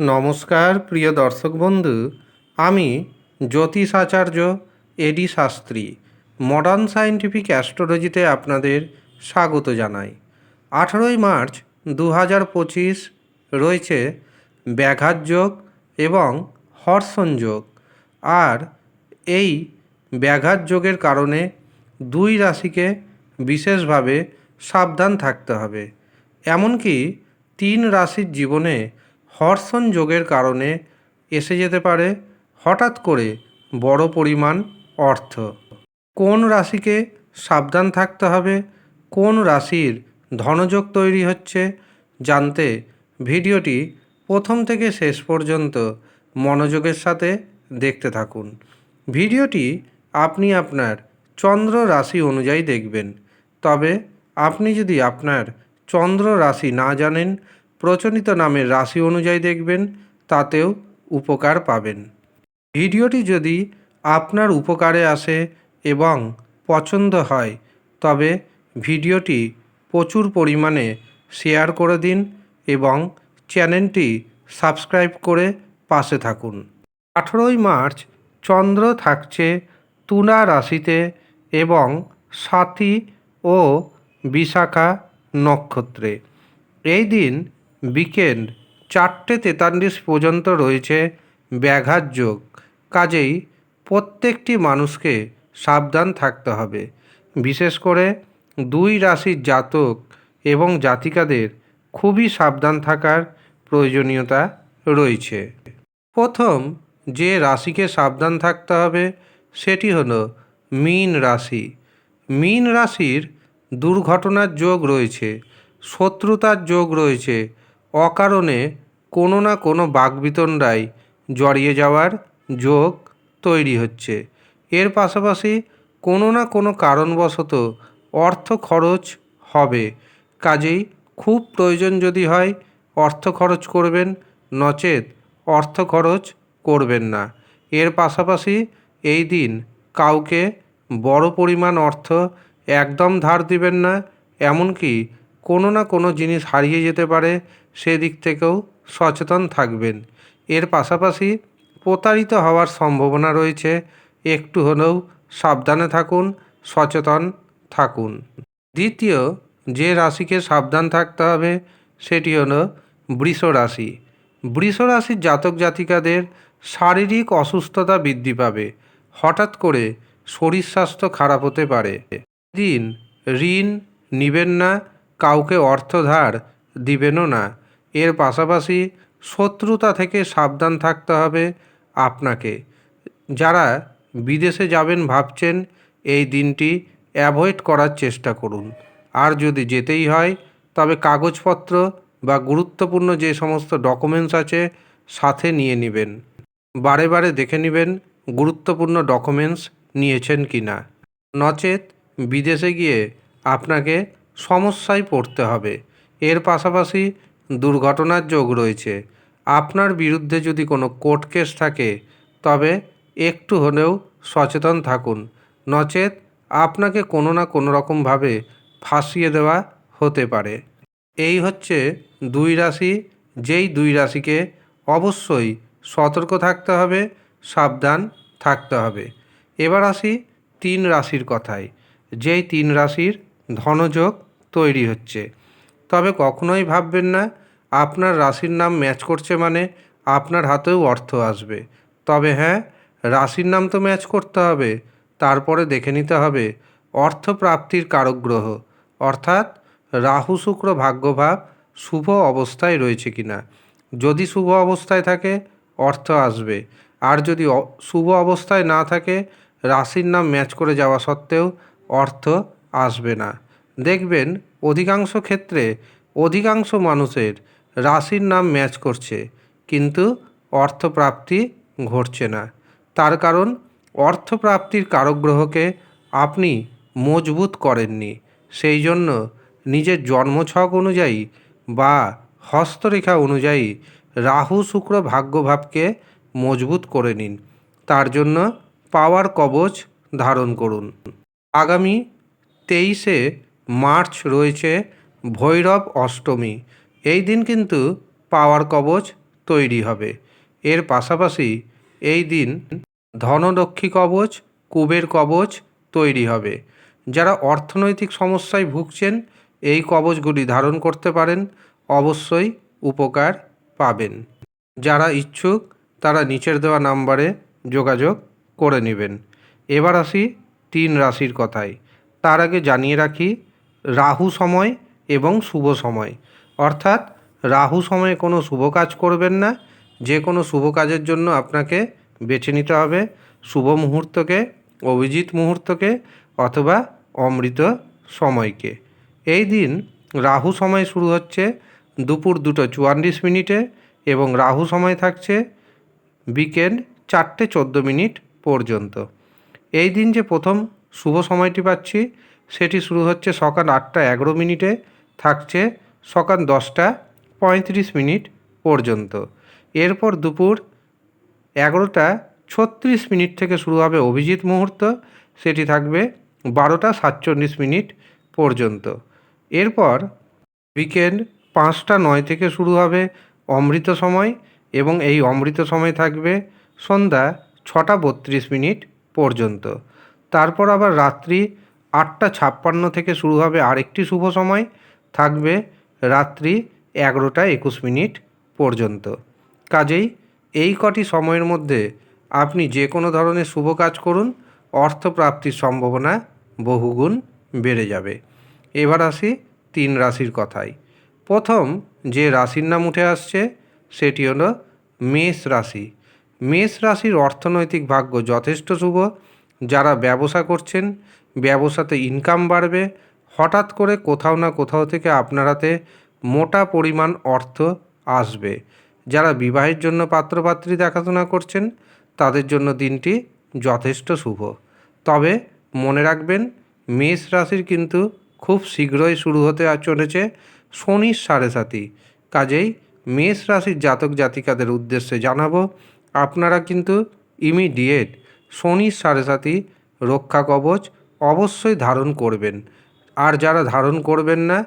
নমস্কার, প্রিয় দর্শক বন্ধু। আমি জ্যোতিষ আচার্য A D Shastri modern scientific অ্যাস্ট্রোলজিতে আপনাদের স্বাগত জানাই। আঠেরোই মার্চ দু হাজার পঁচিশ রয়েছে ব্যাঘাত যোগ এবং হর্ষণ যোগ। আর এই ব্যাঘাত যোগের কারণে দুই রাশিকে বিশেষভাবে সাবধান থাকতে হবে। এমনকি তিন রাশির জীবনে হর্ষণ যোগের কারণে এসে যেতে পারে হঠাৎ করে বড় পরিমাণ অর্থ। কোন রাশিকে সাবধান থাকতে হবে? কোন রাশির ধনযোগ তৈরি হচ্ছে? জানতে ভিডিওটি প্রথম থেকে শেষ পর্যন্ত মনোযোগের সাথে দেখতে থাকুন। ভিডিওটি আপনি আপনার চন্দ্র রাশি অনুযায়ী দেখবেন। তবে আপনি যদি আপনার চন্দ্র রাশি না জানেন প্রচলিত নামের রাশি অনুযায়ী দেখবেন, তাতেও উপকার পাবেন। ভিডিওটি যদি আপনার উপকারে আসে এবং পছন্দ হয়, তবে ভিডিওটি প্রচুর পরিমাণে শেয়ার করে দিন এবং চ্যানেলটি সাবস্ক্রাইব করে পাশে থাকুন। আঠেরোই মার্চ, চন্দ্র থাকছে তুলা রাশিতে এবং সাথী ও বিশাখা নক্ষত্রে। এই দিন বিকেল চারটে তেতাল্লিশ পর্যন্ত রয়েছে ব্যাঘাত যোগ। কাজেই প্রত্যেকটি মানুষকে সাবধান থাকতে হবে। বিশেষ করে দুই রাশির জাতক এবং জাতিকাদের খুবই সাবধান থাকার প্রয়োজনীয়তা রয়েছে। প্রথম যে রাশিকে সাবধান থাকতে হবে সেটি হলো মীন রাশি। মীন রাশির দুর্ঘটনার যোগ রয়েছে, শত্রুতার যোগ রয়েছে অকারণে কোনো না কোনো বাগবিতণ্ডায় জড়িয়ে যাওয়ার যোগ তৈরি হচ্ছে। এর পাশাপাশি কোনো না কোনো কারণবশত অর্থ খরচ হবে। কাজেই খুব প্রয়োজন যদি হয়, অর্থ খরচ করবেন, নচেত অর্থ খরচ করবেন না। এর পাশাপাশি এই দিন কাউকে বড় পরিমাণ অর্থ একদম ধার দিবেন না, এমনকি কোনো না কোনো জিনিস হারিয়ে যেতে পারে, সেদিক থেকেও সচেতন থাকবেন। এর পাশাপাশি প্রতারিত হওয়ার সম্ভাবনা রয়েছে, একটু হলেও সাবধানে থাকুন, সচেতন থাকুন। দ্বিতীয় যে রাশিকে সাবধান থাকতে হবে, সেটি হলো বৃষ রাশি। বৃষ রাশির জাতক জাতিকাদের শারীরিক অসুস্থতা বৃদ্ধি পাবে। হঠাৎ করে শরীর স্বাস্থ্য খারাপ হতে পারে। দিন, ঋণ নিবেন না কাউকে অর্থ ধার দিবেনও না। এর পাশাপাশি শত্রুতা থেকে সাবধান থাকতে হবে আপনাকে। যারা বিদেশে যাবেন ভাবছেন, এই দিনটি অ্যাভয়েড করার চেষ্টা করুন। আর যদি যেতেই হয়, তবে কাগজপত্র বা গুরুত্বপূর্ণ যে সমস্ত ডকুমেন্টস আছে, সাথে নিয়ে নেবেন। বারে বারে দেখে নেবেন গুরুত্বপূর্ণ ডকুমেন্টস নিয়েছেন কি না নচেত বিদেশে গিয়ে আপনাকে সমস্যায় পড়তে হবে। এর পাশাপাশি দুর্ঘটনার যোগ রয়েছে। আপনার বিরুদ্ধে যদি কোনো কোর্ট কেস থাকে, তবে একটু হলেও সচেতন থাকুন। নচেত আপনাকে কোনো না কোনো রকমভাবে ফাঁসিয়ে দেওয়া হতে পারে। এই হচ্ছে দুই রাশি। যেই দুই রাশিকে অবশ্যই সতর্ক থাকতে হবে, সাবধান থাকতে হবে। এবার আসি তিন রাশির কথায়। যেই তিন রাশির ধনযোগ তৈরি হচ্ছে। তবে কখনোই ভাববেন না, আপনার রাশির নাম ম্যাচ করছে মানে আপনার হাতেও অর্থ আসবে। তবে হ্যাঁ রাশির নাম তো ম্যাচ করতে হবে, তারপরে দেখে নিতে হবে। অর্থ প্রাপ্তির গ্রহ অর্থাৎ রাহু শুক্র ভাগ্যভাব শুভ অবস্থায় রয়েছে কিনা যদি শুভ অবস্থায় থাকে, অর্থ আসবে। আর যদি শুভ অবস্থায় না থাকে, রাশির নাম ম্যাচ করে যাওয়া সত্ত্বেও অর্থ আসবে না। দেখবেন অধিকাংশ ক্ষেত্রে অধিকাংশ মানুষের রাশির নাম ম্যাচ করছে, কিন্তু অর্থপ্রাপ্তি ঘটছে না। তার কারণ, অর্থপ্রাপ্তির কারক গ্রহকে আপনি মজবুত করেননি। সেই জন্য নিজের জন্মছক অনুযায়ী বা হস্তরেখা অনুযায়ী রাহু শুক্র ভাগ্যভাবকে মজবুত করে নিন। তার জন্য পাওয়ার কবচ ধারণ করুন। আগামী তেইশে মার্চ রয়েছে ভৈরব অষ্টমী। এই দিন কিন্তু পাওয়ার কবচ তৈরি হবে। এর পাশাপাশি এই দিন ধনলক্ষ্মী কবচ, কুবের কবচ তৈরি হবে। যারা অর্থনৈতিক সমস্যায় ভুগছেন, এই কবচগুলি ধারণ করতে পারেন। অবশ্যই উপকার পাবেন। যারা ইচ্ছুক, তারা নিচের দেওয়া নাম্বারে যোগাযোগ করে নেবেন। এবার আসি তিন রাশির কথায়। তার আগে জানিয়ে রাখি রাহু সময় এবং শুভ সময়। অর্থাৎ, রাহু সময়ে কোনো শুভ কাজ করবেন না। যে কোনো শুভ কাজের জন্য আপনাকে বেছে নিতে হবে। শুভ মুহূর্তকে, অভিজিৎ মুহূর্তকে অথবা অমৃত সময়কে। এই দিন রাহু সময় শুরু হচ্ছে দুপুর দুটো চুয়াল্লিশ মিনিটে এবং রাহু সময় থাকছে বিকেল চারটে চোদ্দ মিনিট পর্যন্ত। এই দিন যে প্রথম শুভ সময়টি পাচ্ছি সেটি শুরু হচ্ছে সকাল আটটা এগারো মিনিটে, থাকছে সকাল দশটা পঁয়ত্রিশ মিনিট পর্যন্ত। এরপর দুপুর এগারোটা ছত্রিশ মিনিট থেকে শুরু হবে অভিজিৎ মুহূর্ত, সেটি থাকবে বারোটা সাতচল্লিশ মিনিট পর্যন্ত। এরপর বিকেল পাঁচটা নয় থেকে শুরু হবে অমৃত সময় এবং এই অমৃত সময় থাকবে সন্ধ্যা ছটা বত্রিশ মিনিট পর্যন্ত। তারপর আবার রাত্রি আটটা ছাপ্পান্ন থেকে শুরু হবে আরেকটি শুভ সময়, থাকবে রাত্রি এগারোটা একুশ মিনিট পর্যন্ত। কাজেই এই কটি সময়ের মধ্যে আপনি যে কোনো ধরনের শুভ কাজ করুন, অর্থপ্রাপ্তির সম্ভাবনা বহুগুণ বেড়ে যাবে। এবার আসি তিন রাশির কথায়। প্রথম যে রাশির নাম উঠে আসছে, সেটি হলো মেষ রাশি। মেষ রাশির অর্থনৈতিক ভাগ্য যথেষ্ট শুভ। যারা ব্যবসা করছেন ব্যবসাতে ইনকাম বাড়বে, হঠাৎ করে কোথাও না কোথাও থেকে আপনারাতে মোটা পরিমাণ অর্থ আসবে। যারা বিবাহের জন্য পাত্রপাত্রী দেখাশোনা করছেন, তাদের জন্য দিনটি যথেষ্ট শুভ। তবে মনে রাখবেন, মেষ রাশির কিন্তু খুব শীঘ্রই শুরু হতে চলেছে শনির সাড়ে সাতি। কাজেই মেষ রাশির জাতক জাতিকাদের উদ্দেশ্যে জানাব, আপনারা কিন্তু ইমিডিয়েট শনির সাড়ে সাতি রক্ষা কবচ অবশ্যই ধারণ করবেন। আর যারা ধারণ করবেন না,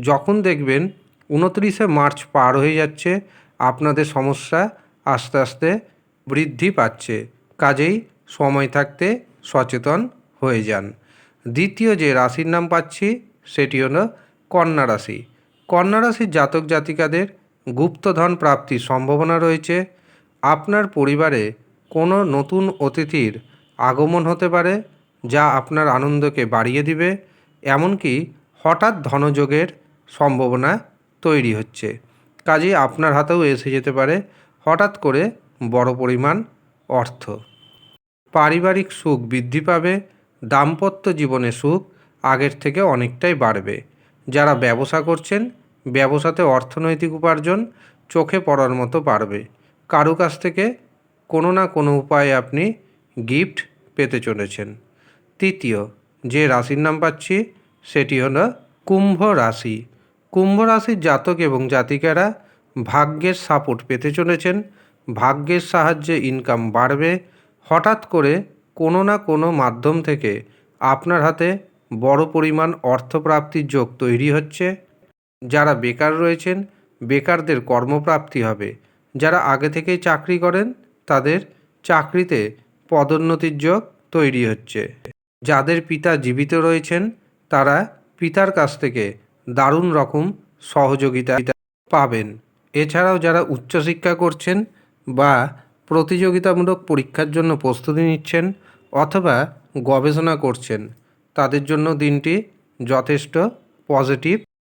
যখন দেখবেন উনত্রিশে মার্চ পার হয়ে যাচ্ছে, আপনাদের সমস্যা আস্তে আস্তে বৃদ্ধি পাচ্ছে। কাজেই সময় থাকতে সচেতন হয়ে যান। দ্বিতীয় যে রাশির নাম পাচ্ছি, সেটি হলো কন্যা রাশি। কন্যা রাশির জাতক জাতিকাদের গুপ্তধন প্রাপ্তির সম্ভাবনা রয়েছে। আপনার পরিবারে কোনো নতুন অতিথির আগমন হতে পারে যা আপনার আনন্দকে বাড়িয়ে দিবে, এমনকি হঠাৎ ধনযোগের সম্ভাবনা তৈরি হচ্ছে। কাজেই আপনার হাতেও এসে যেতে পারে হঠাৎ করে বড় পরিমাণ অর্থ। পারিবারিক সুখ বৃদ্ধি পাবে, দাম্পত্য জীবনে সুখ আগের থেকে অনেকটাই বাড়বে। যারা ব্যবসা করছেন, ব্যবসাতে অর্থনৈতিক উপার্জন চোখে পড়ার মতো বাড়বে কারও কাছ থেকে কোনো না কোনো উপায়ে আপনি গিফট পেতে চলেছেন। তৃতীয় যে রাশির নাম পাচ্ছি, সেটি হলো কুম্ভ রাশি। কুম্ভ রাশির জাতক এবং জাতিকারা ভাগ্যের সাপোর্ট পেতে চলেছেন। ভাগ্যের সাহায্যে ইনকাম বাড়বে। হঠাৎ করে কোনো না কোনো মাধ্যম থেকে আপনার হাতে বড় পরিমাণ অর্থপ্রাপ্তির যোগ তৈরি হচ্ছে। যারা বেকার রয়েছেন, বেকারদের কর্মপ্রাপ্তি হবে। যারা আগে থেকেই চাকরি করেন, তাদের চাকরিতে পদোন্নতির যোগ তৈরি হচ্ছে। যাদের পিতা জীবিত রয়েছেন, তারা পিতার কাছ থেকে দারুণ রকম সহযোগিতা পাবেন। এছাড়াও যারা উচ্চশিক্ষা করছেন বা প্রতিযোগিতামূলক পরীক্ষার জন্য প্রস্তুতি নিচ্ছেন অথবা গবেষণা করছেন, তাদের জন্য দিনটি যথেষ্ট পজিটিভ